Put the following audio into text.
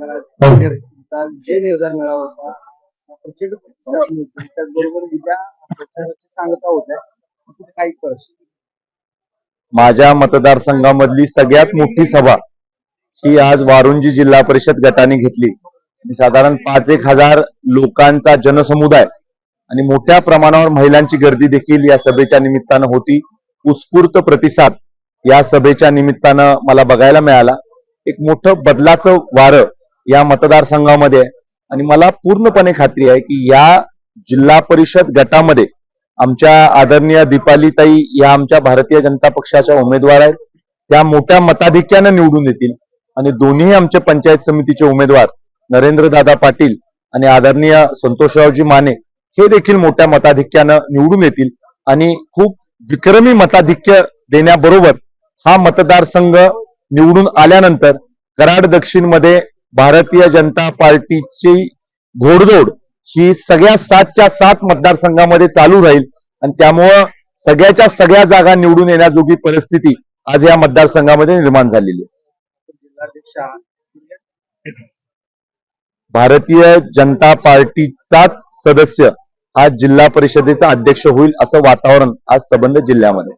निर्धार मिळाला होता. त्याचबरोबर उद्या सांगता काही परिस्थिती? माझ्या मतदारसंघामधली सगळ्यात मोठी सभा ही आज वारुंजी जिल्हा परिषद गटाने घेतली. आणि साधारण पाच एक हजार लोकांचा जनसमुदाय आणि मोठ्या प्रमाणावर महिलांची गर्दी देखील या सभेच्या निमित्तानं होती. उत्स्फूर्त प्रतिसाद या सभेच्या निमित्तानं मला बघायला मिळाला. एक मोठं बदलाचं वारं या मतदारसंघामध्ये आहे. आणि मला पूर्णपणे खात्री आहे की या जिल्हा परिषद गटामध्ये आमच्या आदरणीय दीपालीताई या आमच्या भारतीय जनता पक्षाच्या उमेदवार आहेत त्या मोठ्या मताधिक्यानं निवडून येतील आणि दोन्ही आमचे पंचायत समितीचे उमेदवार नरेंद्र दादा पाटील आणि आदरणीय संतोषरावजी माने हे देखील मोठ्या मताधिक्यानं निवडून येतील आणि खूप विक्रमी मताधिक्य देण्याबरोबर हा मतदारसंघ निवडून आल्यानंतर कराड दक्षिणमध्ये भारतीय जनता पार्टीची घोडदौड ही सगळ्या सातच्या सात मतदारसंघामध्ये चालू राहील आणि त्यामुळं सगळ्याच्या सगळ्या जागा निवडून येण्याजोगी परिस्थिती आज या मतदारसंघामध्ये निर्माण झालेली आहे. भारतीय जनता पार्टीचाच सदस्य हा जिल्हा परिषदेचा अध्यक्ष होईल असं वातावरण आज संबंध जिल्ह्यामध्ये.